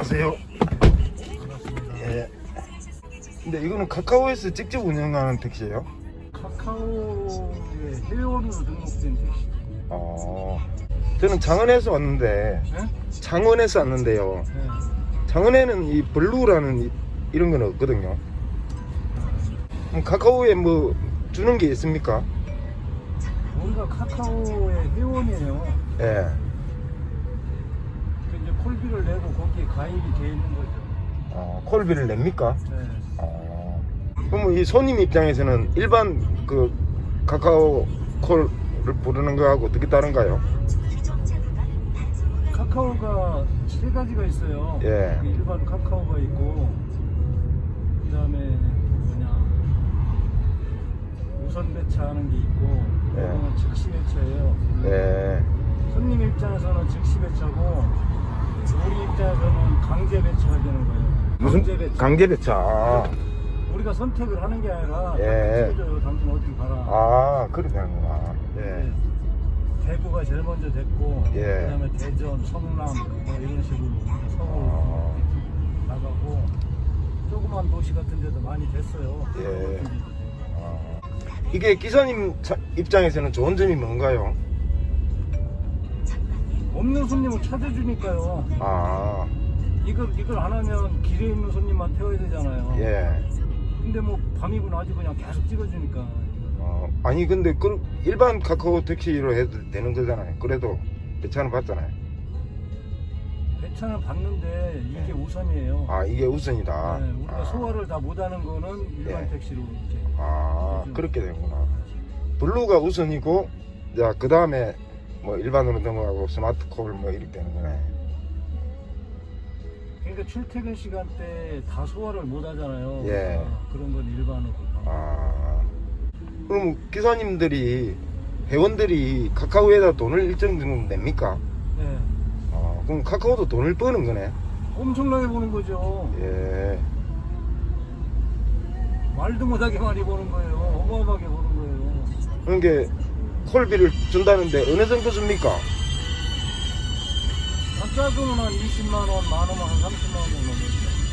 안녕하세요. 예. 근데 이거는 카카오에서 직접 운영하는 택시예요? 카카오의 회원으로 등록된 택시. 어. 저는 장원에서 왔는데 네? 장원에서 왔는데요. 네. 장원에는 이 블루라는 이, 이런 건 없거든요. 그럼 카카오에 뭐 주는 게 있습니까? 우리가 카카오의 회원이에요. 예. 콜비를 내고 거기에 가입이 돼 있는 거죠. 어, 콜비를 냅니까? 네. 어. 그럼 이 손님 입장에서는 일반 그 카카오 콜을 부르는 거하고 어떻게 다른가요? 카카오가 세 가지가 있어요. 예. 그 일반 카카오가 있고, 그 다음에 뭐냐 우선 배차하는 게 있고, 예. 이거는 즉시 배차예요. 예. 손님 입장에서는 즉시 배차고, 우리 입장에서는 강제 배차가 되는 거예요. 강제 배차. 강제 배차. 아, 우리가 선택을 하는 게 아니라 예. 찍어줘요. 당신 어디 가라. 아 그렇게 하는구나. 예. 네. 대구가 제일 먼저 됐고 예. 그다음에 대전, 성남 뭐 이런 식으로 서울 아, 나가고 조그만 도시 같은 데도 많이 됐어요. 예. 아. 이게 기사님 차- 입장에서는 좋은 점이 뭔가요? 없는 손님을 찾아주니까요. 아, 이걸 이걸 안 하면 길에 있는 손님만 태워야 되잖아요. 예. 근데 뭐 밤이고 낮이고 그냥 계속 찍어주니까. 어, 아니 근데 그 일반 카카오 택시로 해도 되는 거잖아요. 그래도 배차는 받잖아요. 배차는 받는데 이게 우선이에요. 아 이게 우선이다. 네, 우리가 아, 소화를 다 못하는 거는 일반 예. 택시로 이렇게. 아 그렇게 되는구나. 블루가 우선이고, 자 그 다음에 뭐 일반으로 넘어가고 스마트 콜 뭐 이렇게 되는 거네. 그러니까 출퇴근 시간대 다 소화를 못 하잖아요. 예. 아, 그런 건 일반으로. 아 그럼 기사님들이 회원들이 카카오에다 돈을 일정 정도 냅니까? 네. 아, 그럼 카카오도 돈을 버는 거네. 엄청나게 보는 거죠. 예. 말도 못하게 많이 보는 거예요. 어마어마하게 보는 거예요. 그러니까 콜비를 준다는데 어느 정도 줍니까? 각자 돈은 한 20만 원, 만 원만 한 30만 원 정도.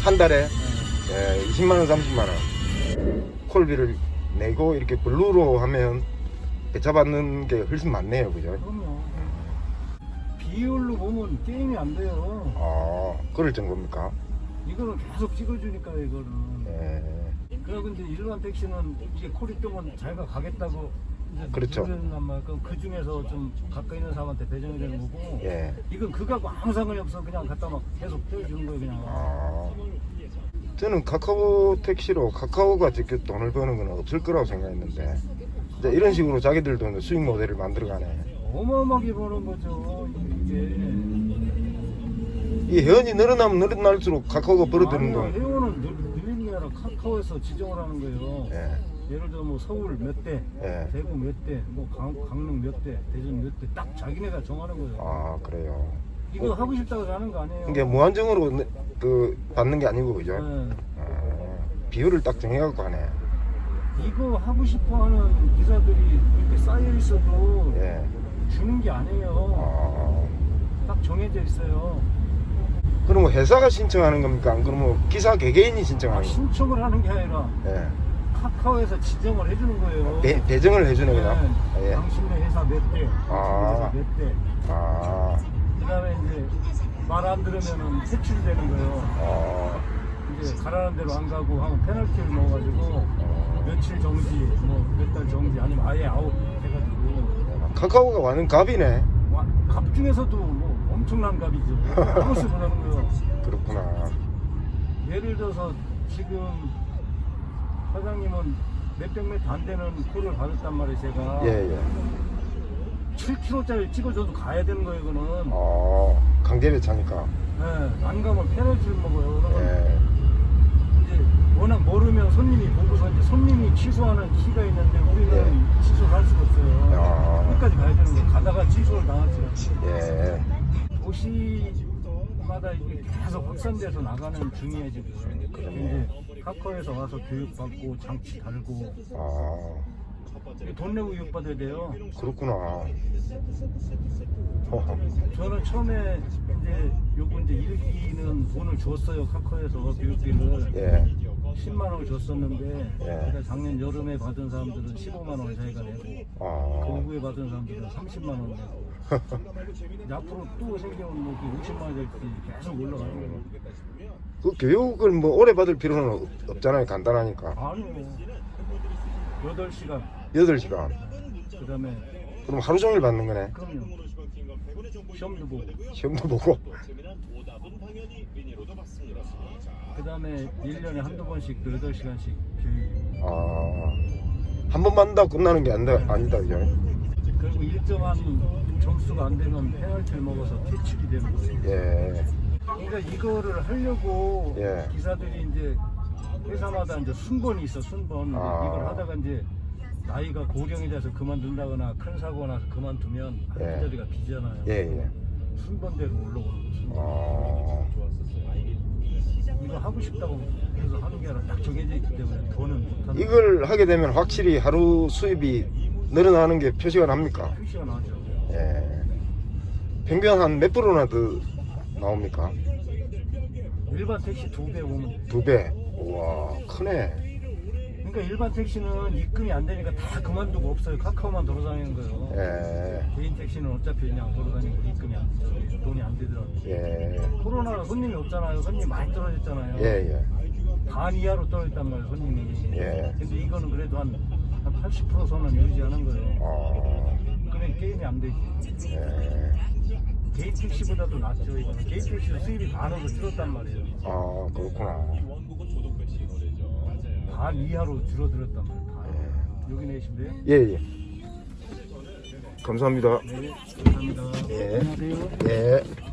한 달에 네. 예, 20만 원, 30만 원. 콜비를 내고 이렇게 블루로 하면 배차 받는 게 훨씬 많네요, 그죠? 그럼요. 비율로 보면 게임이 안 돼요. 아, 그럴 정도입니까? 이거는 계속 찍어주니까요, 이거는. 예. 그래 근데 일반 택시는 이게 콜이 뜨면 자기가 가겠다고 이제 그렇죠. 누르는단 말이야. 그럼 그 중에서 좀 가까이 있는 사람한테 배정이 되는 거고. 예. 이건 그거하고 아무 상관이 없어. 그냥 갖다 막 계속 태워주는 거예요, 그냥. 아, 저는 카카오 택시로 카카오가 직접 돈을 버는 건 없을 거라고 생각했는데 이제 이런 식으로 자기들도 수익 모델을 만들어가네. 어마어마하게 보는 거죠. 이게. 이 회원이 늘어나면 늘어날수록 카카오가 벌어들는 아니요, 돈. 회원은 늘- 늘리는 게 아니라 카카오에서 지정을 하는 거예요. 예, 예를 들어 뭐 서울 몇 대, 예. 대구 몇 대, 뭐 강, 강릉 몇 대, 대전 몇 대, 딱 자기네가 정하는 거예요. 아 그래요. 이거 하고 싶다고 하는 거 아니에요. 이게 무한정으로 느- 그 받는 게 아니고 그죠? 네. 아, 비율을 딱 정해갖고 하네. 이거 하고 싶어 하는 기사들이 이렇게 쌓여 있어도 예. 주는 게 아니에요. 아, 딱 정해져 있어요. 그러면 회사가 신청하는 겁니까? 안 그러면 기사 개개인이 아, 신청하는 겁니까? 신청을 하는 게 아니라 예. 카카오에서 지정을 해주는 거예요. 배, 배정을 해주는 거다. 네. 예. 당신네 회사 몇 대, 아. 당신 회사 몇 대. 아, 그다음에 이제 말 안 들으면은 퇴출되는 거예요. 어, 이제 가라는 대로 안 가고 하면 페널티를 넣어가지고 어. 며칠 정지, 뭐 몇 달 정지, 아니면 아예 아웃 해가지고 카카오가 완전 갑이네. 와, 값 중에서도 뭐 엄청난 값이죠. 플러스 보는 거예요. 그렇구나. 예를 들어서 지금 사장님은 몇백 미터 안 되는 콜을 받았단 말이에요, 제가. 예, 예. 7kg짜리 찍어줘도 가야 되는 거예요, 이거는. 어, 강제 배차니까. 네, 안 가면 페널티를 먹어요. 그러면 예. 이제 워낙 모르면 손님이 보고서 이제 손님이 취소하는 키가 있는데 우리는 예. 취소를 할 수가 없어요. 아. 끝까지 가야 되는 거예요. 가다가 취소를 당하지. 예. 도시마다 이게 계속 확산돼서 나가는 중이에요 지금. 그러네. 이제 카카오에서 와서 교육받고 장치 달고 아, 돈 내고 이용받아야 돼요. 그렇구나. 허허. 저는 처음에 이제 요거 이제 일기는 돈을 줬어요 카카오에서 교육비를 예. 10만 원을 줬었는데 예. 그러니까 작년 여름에 받은 사람들은 15만 원 자기가 내고 그 아. 후에 받은 사람들은 30만 원 내고 이제 앞으로 또 생겨온 뭐 50만 원 될지 계속 올라가는 거예요. 그 교육을 뭐 오래 받을 필요는 없- 없잖아요. 간단하니까. 아니요. 8시간 8시간. 그 다음에 그럼 하루 종일 받는 거네. 그럼요. 시험도 보고 시험도 보고. 그 다음에 1년에 한두 번씩 그 8시간씩 교육 아. 한번 받는다고 끝나는 게 아니다, 아니다, 그죠? 그리고 일정한 점수가 안 되면 페널티를 먹어서 퇴출이 되는 거예요. 예. 그러니까 이거를 하려고 예. 기사들이 이제 회사마다 이제 순번이 있어 순번 아. 이걸 하다가 이제 나이가 고령이 돼서 그만둔다거나 큰 사고가 나서 그만두면 예. 한 자리가 비잖아요. 예, 예. 순번대로 올라오는 거. 아. 이거 하고 싶다고 해서 하는 게 아니라 딱 정해져 있기 때문에 더는 못하는 이걸 하게 되면 확실히 하루 수입이 늘어나는 게 표시가 납니까? 표시가 나죠. 예. 평균 한 몇 프로나 더 나옵니까? 일반 택시 두 배 오면 돼. 두 배. 우와, 크네. 그러니까 일반 택시는 입금이 안 되니까 다 그만두고 없어요. 카카오만 돌아다니는 거예요. 예. 개인 택시는 어차피 그냥 돌아다니고 입금이 안 되죠. 돈이 안 되더라고요. 예. 코로나로 손님이 없잖아요. 손님 많이 떨어졌잖아요. 예, 예. 반 이하로 떨어졌단 말이에요, 손님이. 예. 근데 이거는 그래도 한, 한80% 선은 유지하는 거예요. 아. 그러면 게임이 안 되지. 예. 개인 택시보다도 낫죠, 이거는. 개인 택시도 수입이 반으로 줄었단 말이에요. 아, 그렇구나. 반 이하로 줄어들었단 말이에요. 반. 여기 내시면 돼요? 예, 예. 감사합니다. 네, 감사합니다. 예. 안녕하세요. 예.